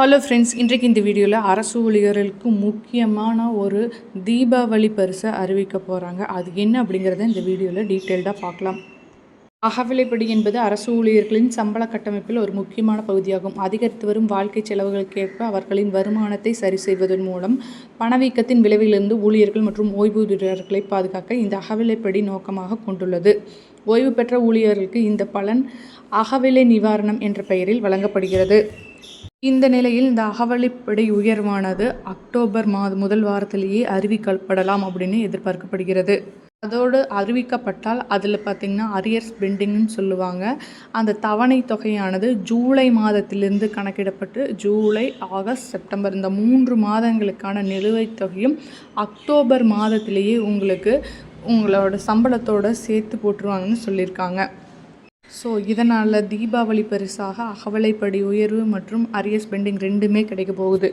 Hello friends இன்றைக்கு இந்த வீடியோவில் அரசு ஊழியர்களுக்கு முக்கியமான ஒரு தீபாவளி பரிசை அறிவிக்க போகிறாங்க அது என்ன அப்படிங்கிறத இந்த வீடியோவில் டீட்டெயில்டாக பார்க்கலாம். அகவிலைப்படி என்பது அரசு ஊழியர்களின் சம்பள கட்டமைப்பில் ஒரு முக்கியமான பகுதியாகும். அதிகரித்து வரும் வாழ்க்கை செலவுகளுக்கேற்ப அவர்களின் வருமானத்தை சரி செய்வதன் மூலம் பணவீக்கத்தின் விளைவிலிருந்து ஊழியர்கள் மற்றும் ஓய்வூதியர்களை பாதுகாக்க இந்த அகவிலைப்படி நோக்கமாக கொண்டுள்ளது. ஓய்வு பெற்ற ஊழியர்களுக்கு இந்த பலன் அகவிலை நிவாரணம் என்ற பெயரில் வழங்கப்படுகிறது. இந்த நிலையில் இந்த அகவலிப்படை உயர்வானது அக்டோபர் மாத முதல் வாரத்திலேயே அறிவிக்கப்படலாம் அப்படின்னு எதிர்பார்க்கப்படுகிறது. அதோடு அறிவிக்கப்பட்டால் அதில் பார்த்திங்கன்னா அரியர்ஸ் பெண்டிங்னு சொல்லுவாங்க. அந்த தவணை தொகையானது ஜூலை மாதத்திலிருந்து கணக்கிடப்பட்டு ஜூலை ஆகஸ்ட் செப்டம்பர் இந்த மூன்று மாதங்களுக்கான நிலுவைத் தொகையும் அக்டோபர் மாதத்திலேயே உங்களுக்கு உங்களோட சம்பளத்தோடு சேர்த்து போட்டுருவாங்கன்னு சொல்லியிருக்காங்க. ஸோ இதனால் தீபாவளி பரிசாக அகவலைப்படி உயர்வு மற்றும் அரியஸ் பெண்டிங் ரெண்டுமே கிடைக்க போகுது.